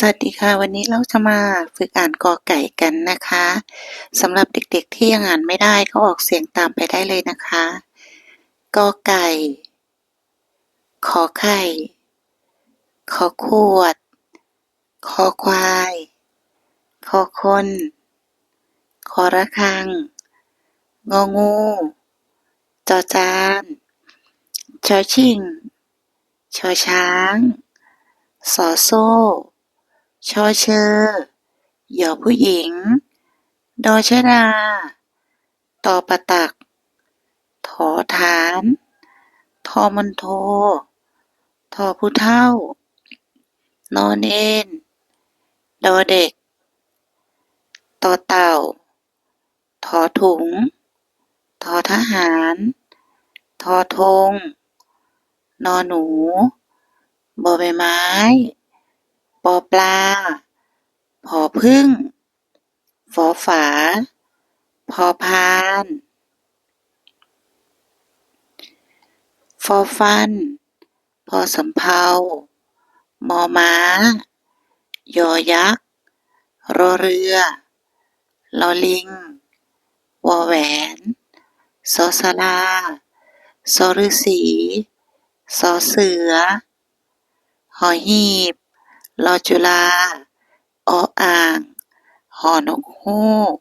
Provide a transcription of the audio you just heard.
สวัสดีค่ะ วันนี้เราจะมาฝึกอ่านกอไก่กันนะคะสำหรับเด็กๆที่ยังอ่านไม่ได้ก็ออกเสียงตามไปได้เลยนะคะกอไก่ ขอไข่ ขอขวด ขอควาย ขอคน ขอระฆัง งองู จอจานชอชิงชอช้าง สอโซ่ ชอเชอหยอผู้หญิง ดอชดาตอประตัก ถอฐาน ทอมันโท ทอผู้เท่า นอนเอ็นดอเด็ก ต่อเต่า ทอถุง ทอทหาร ทอธง นอหนูบอใบไม้ ปอปลา ผอพึ่ง ฝอฝา พอพาน ฟอฟัน พอสำเภามอม้า ยอยักษ์ รอเรือ ลอลิง วอแหวน สอสลาสอฤาษีสอเสือ หอหีบ ลอจุลาออ่าง หอนกฮูก